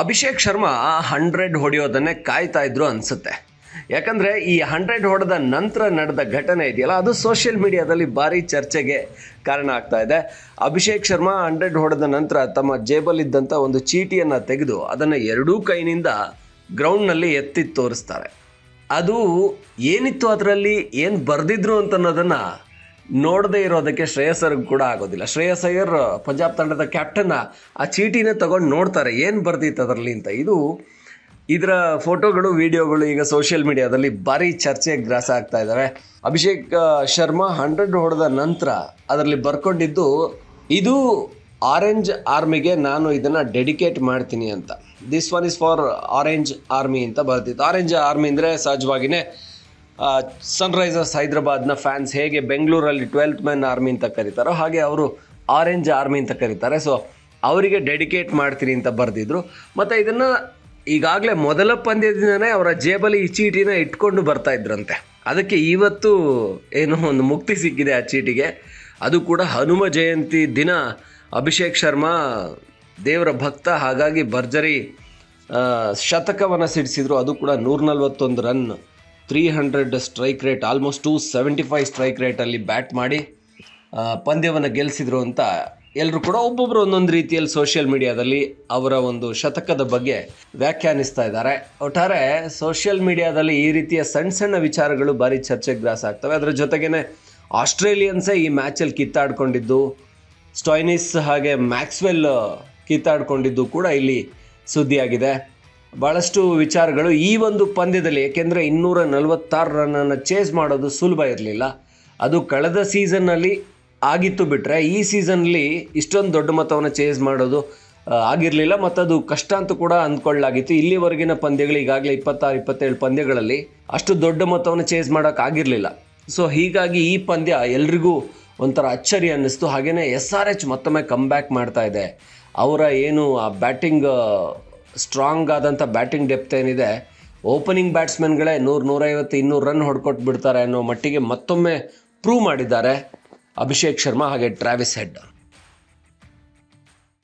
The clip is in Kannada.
ಅಭಿಷೇಕ್ ಶರ್ಮಾ ಹಂಡ್ರೆಡ್ ಹೊಡೆಯೋದನ್ನೇ ಕಾಯ್ತಾ ಇದ್ರು ಅನಿಸುತ್ತೆ. ಯಾಕಂದರೆ ಈ ಹಂಡ್ರೆಡ್ ಹೊಡೆದ ನಂತರ ನಡೆದ ಘಟನೆ ಇದೆಯಲ್ಲ, ಅದು ಸೋಷಿಯಲ್ ಮೀಡಿಯಾದಲ್ಲಿ ಭಾರಿ ಚರ್ಚೆಗೆ ಕಾರಣ ಆಗ್ತಾ ಇದೆ. ಅಭಿಷೇಕ್ ಶರ್ಮಾ ಹಂಡ್ರೆಡ್ ಹೊಡೆದ ನಂತರ ತಮ್ಮ ಜೇಬಲ್ಲಿದ್ದಂಥ ಒಂದು ಚೀಟಿಯನ್ನು ತೆಗೆದು ಅದನ್ನು ಎರಡೂ ಕೈನಿಂದ ಗ್ರೌಂಡ್ನಲ್ಲಿ ಎತ್ತಿ ತೋರಿಸ್ತಾರೆ. ಅದು ಏನಿತ್ತು ಅದರಲ್ಲಿ, ಏನು ಬರೆದಿದ್ರು ಅಂತ ಅನ್ನೋದನ್ನು ನೋಡದೇ ಇರೋದಕ್ಕೆ ಶ್ರೇಯಸ್ ಅವ್ರಿಗೆ ಕೂಡ ಆಗೋದಿಲ್ಲ. ಶ್ರೇಯಸ್ ಅಯ್ಯರ್ ಪಂಜಾಬ್ ತಂಡದ ಕ್ಯಾಪ್ಟನ್ನ ಆ ಚೀಟಿನೇ ತಗೊಂಡು ನೋಡ್ತಾರೆ. ಏನು ಬರ್ದಿತ್ತು ಅದರಲ್ಲಿ ಅಂತ. ಇದು ಇದರ ಫೋಟೋಗಳು, ವಿಡಿಯೋಗಳು ಈಗ ಸೋಷಿಯಲ್ ಮೀಡಿಯಾದಲ್ಲಿ ಭಾರಿ ಚರ್ಚೆಗೆ ಗ್ರಾಸ ಆಗ್ತಾ ಇದ್ದಾವೆ ಅಭಿಷೇಕ್ ಶರ್ಮಾ ಹಂಡ್ರೆಡ್ ಹೊಡೆದ ನಂತರ ಅದರಲ್ಲಿ ಬರ್ಕೊಂಡಿದ್ದು, ಇದು ಆರೆಂಜ್ ಆರ್ಮಿಗೆ ನಾನು ಇದನ್ನು ಡೆಡಿಕೇಟ್ ಮಾಡ್ತೀನಿ ಅಂತ. This one is for orange army ಅಂತ ಬರ್ತಿತ್ತು ಆರೆಂಜ್ ಆರ್ಮಿ ಅಂದರೆ ಸಹಜವಾಗಿಯೇ ಸನ್ರೈಸರ್ಸ್ ಹೈದರಾಬಾದ್ನ ಫ್ಯಾನ್ಸ್ ಹೇಗೆ ಬೆಂಗಳೂರಲ್ಲಿ ಟ್ವೆಲ್ತ್ ಮ್ಯಾನ್ ಆರ್ಮಿ ಅಂತ ಕರೀತಾರೋ ಹಾಗೆ ಅವರು ಆರೆಂಜ್ ಆರ್ಮಿ ಅಂತ ಕರೀತಾರೆ. ಸೊ ಅವರಿಗೆ ಡೆಡಿಕೇಟ್ ಮಾಡ್ತೀನಿ ಅಂತ ಬರೆದಿದ್ರು. ಮತ್ತು ಇದನ್ನು ಈಗಾಗಲೇ ಮೊದಲ ಪಂದ್ಯದಿಂದನೇ ಅವರ ಜೇಬಲ್ಲಿ ಈ ಚೀಟಿನ ಇಟ್ಕೊಂಡು ಬರ್ತಾ ಇದ್ರಂತೆ. ಅದಕ್ಕೆ ಇವತ್ತು ಏನು ಒಂದು ಮುಕ್ತಿ ಸಿಕ್ಕಿದೆ ಆ ಚೀಟಿಗೆ. ಅದು ಕೂಡ ಹನುಮ ಜಯಂತಿ ದಿನ. ಅಭಿಷೇಕ್ ಶರ್ಮಾ, ದೇವರ ಭಕ್ತ, ಹಾಗಾಗಿ ಭರ್ಜರಿ ಶತಕವನ್ನು ಸಿಡಿಸಿದ್ರು. ಅದು ಕೂಡ ನೂರ ನಲ್ವತ್ತೊಂದು run three hundred strike rate almost two seventy five strike ರೇಟಲ್ಲಿ ಬ್ಯಾಟ್ ಮಾಡಿ ಪಂದ್ಯವನ್ನು ಗೆಲ್ಲಿಸಿದ್ರು ಅಂತ ಎಲ್ಲರೂ ಕೂಡ ಒಬ್ಬೊಬ್ಬರು ಒಂದೊಂದು ರೀತಿಯಲ್ಲಿ ಸೋಷಿಯಲ್ ಮೀಡಿಯಾದಲ್ಲಿ ಅವರ ಒಂದು ಶತಕದ ಬಗ್ಗೆ ವ್ಯಾಖ್ಯಾನಿಸ್ತಾ ಇದ್ದಾರೆ. ಒಟ್ಟಾರೆ ಸೋಷಿಯಲ್ ಮೀಡಿಯಾದಲ್ಲಿ ಈ ರೀತಿಯ ಸಣ್ಣ ಸಣ್ಣ ವಿಚಾರಗಳು ಭಾರಿ ಚರ್ಚೆಗೆ ಗ್ರಾಸ ಆಗ್ತವೆ. ಅದರ ಜೊತೆಗೇನೆ ಆಸ್ಟ್ರೇಲಿಯನ್ಸೇ ಈ ಮ್ಯಾಚಲ್ಲಿ ಕಿತ್ತಾಡ್ಕೊಂಡಿದ್ದು ಸ್ಟಾಯ್ನಿಸ್ ಹಾಗೆ ಮ್ಯಾಕ್ಸ್ವೆಲ್ ಕಿತ್ತಾಡ್ಕೊಂಡಿದ್ದು ಕೂಡ ಇಲ್ಲಿ ಸುದ್ದಿಯಾಗಿದೆ. ಭಾಳಷ್ಟು ವಿಚಾರಗಳು ಈ ಒಂದು ಪಂದ್ಯದಲ್ಲಿ, ಏಕೆಂದರೆ ಇನ್ನೂರ ನಲವತ್ತಾರು ರನ್ನನ್ನು ಚೇಸ್ ಮಾಡೋದು ಸುಲಭ ಇರಲಿಲ್ಲ. ಅದು ಕಳೆದ ಸೀಸನ್ನಲ್ಲಿ ಆಗಿತ್ತು ಬಿಟ್ಟರೆ ಈ ಸೀಸನ್ನಲ್ಲಿ ಇಷ್ಟೊಂದು ದೊಡ್ಡ ಮೊತ್ತವನ್ನು ಚೇಸ್ ಮಾಡೋದು ಆಗಿರಲಿಲ್ಲ ಮತ್ತು ಅದು ಕಷ್ಟ ಅಂತ ಕೂಡ ಅಂದ್ಕೊಳ್ಳಾಗಿತ್ತು ಇಲ್ಲಿವರೆಗಿನ ಪಂದ್ಯಗಳು ಈಗಾಗಲೇ ಇಪ್ಪತ್ತಾರು, ಇಪ್ಪತ್ತೇಳು ಪಂದ್ಯಗಳಲ್ಲಿ ಅಷ್ಟು ದೊಡ್ಡ ಮೊತ್ತವನ್ನು ಚೇಸ್ ಮಾಡೋಕ್ಕಾಗಿರಲಿಲ್ಲ ಸೊ ಹೀಗಾಗಿ ಈ ಪಂದ್ಯ ಎಲ್ರಿಗೂ ಒಂಥರ ಅಚ್ಚರಿ ಅನ್ನಿಸ್ತು. ಹಾಗೆಯೇ ಎಸ್ ಆರ್ ಎಚ್ ಮತ್ತೊಮ್ಮೆ ಕಮ್ ಬ್ಯಾಕ್ ಮಾಡ್ತಾ ಇದೆ. ಅವರ ಏನು ಆ ಬ್ಯಾಟಿಂಗ್ ಸ್ಟ್ರಾಂಗ್ ಆದಂಥ ಬ್ಯಾಟಿಂಗ್ ಡೆಪ್ತ್ ಏನಿದೆ, ಓಪನಿಂಗ್ ಬ್ಯಾಟ್ಸ್ಮನ್ಗಳೇ ನೂರು ನೂರೈವತ್ತು, ಇನ್ನೂರು ರನ್ ಹೊಡ್ಕೊಟ್ಬಿಡ್ತಾರೆ ಅನ್ನೋ ಮಟ್ಟಿಗೆ ಮತ್ತೊಮ್ಮೆ ಪ್ರೂವ್ ಮಾಡಿದ್ದಾರೆ ಅಭಿಷೇಕ್ ಶರ್ಮಾ ಹಾಗೆ ಟ್ರಾವಿಸ್ ಹೆಡ್